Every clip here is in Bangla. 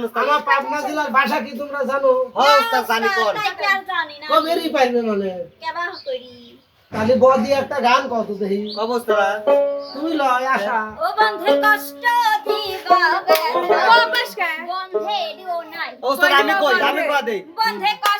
আছেন আমার পাবনা কি তোমরা পাইবে মনে? কেবা করি তাহলে বদি একটা গান কত দেহি অবস্থা তুমি লয় আসা ও বন্ধু কষ্ট দিবা বন্ধে দিও নাই। ওস্তাদ আমি কই? আমি কই দেই? বন্ধে কষ্ট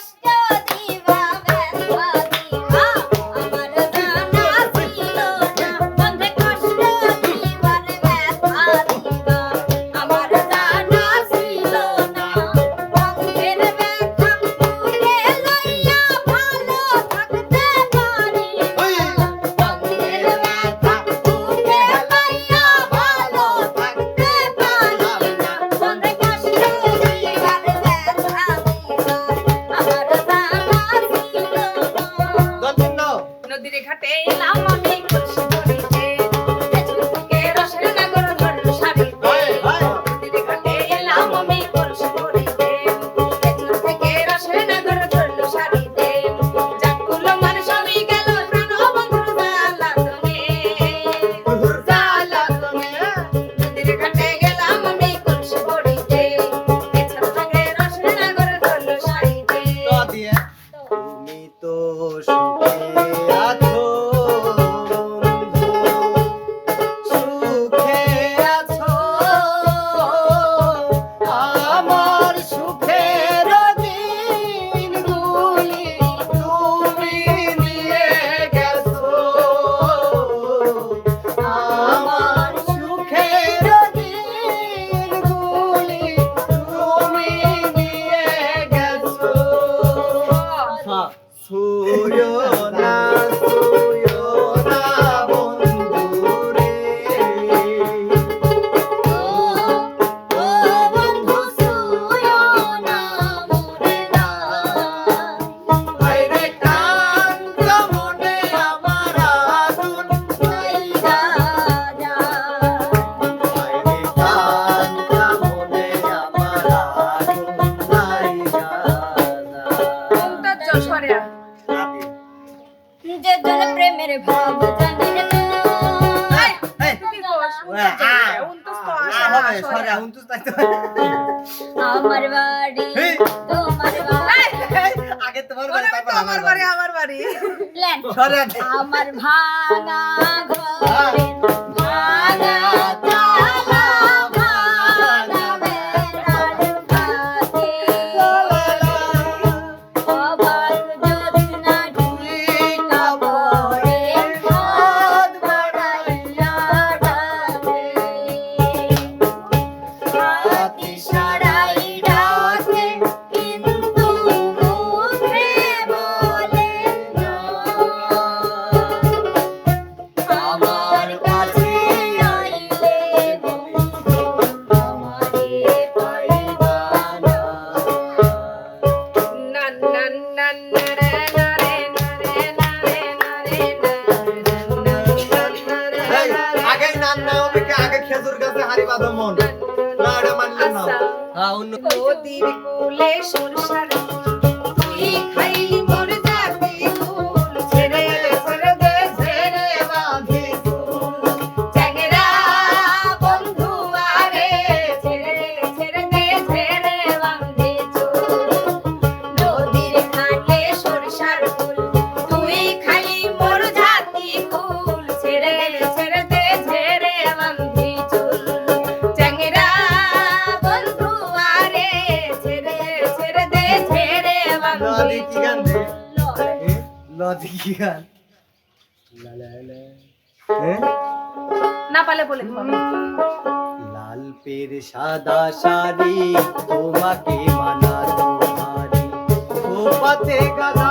আমার ভাঙা ঘরে consolation. Hmm? Hmm? লাল পের সাদা শাড়ি তোমাকে মানা তোমারি ও পথে গাদা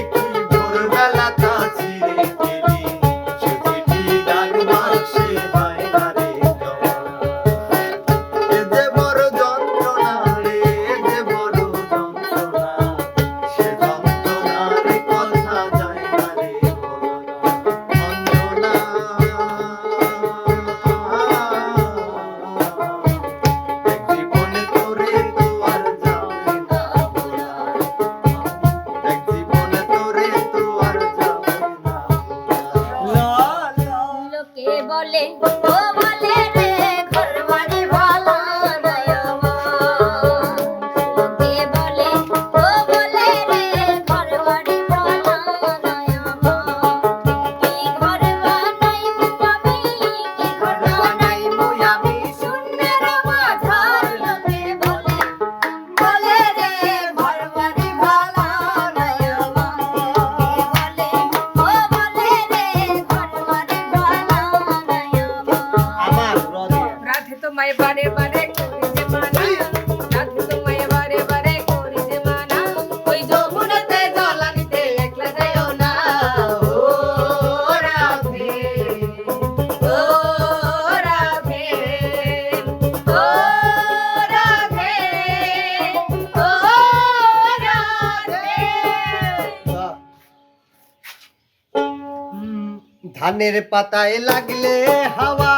धानेर पता लगले हवा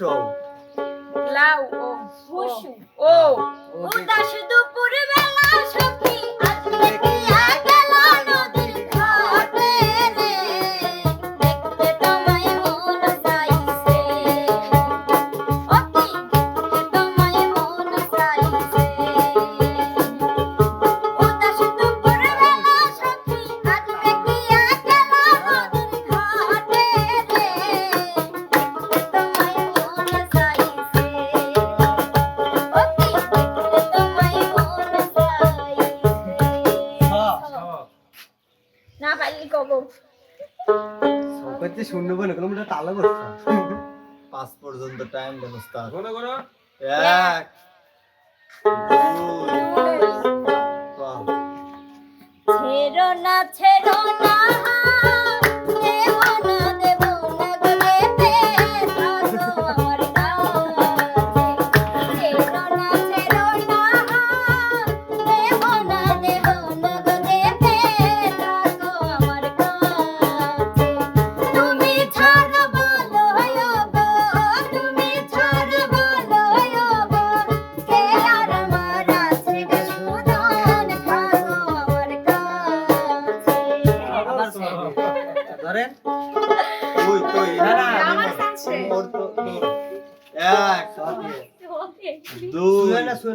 Puxou. Lau. Puxo. o. শূন্য বলে কোনো মোটা তালা করছে। পাঁচ পর্যন্ত টাইম দেন উস্তাদ করো করো এক ছেড়ো না ছেড়ো না।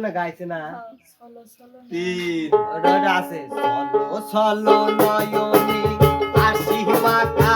না গাইছে না? তিন। আছে। সলো সলো নয়নি আশি মাথা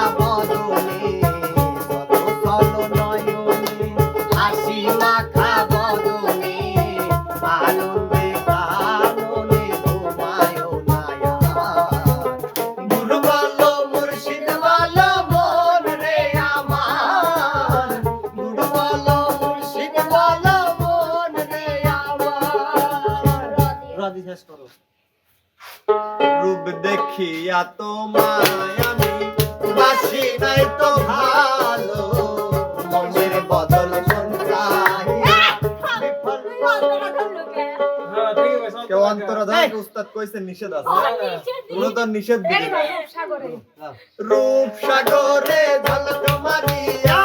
তোমায় আমি বাসি নাই তো নিষেধ আছে। পুরো তো নিষেধ রূপ সাগরে ঝলক মারিয়া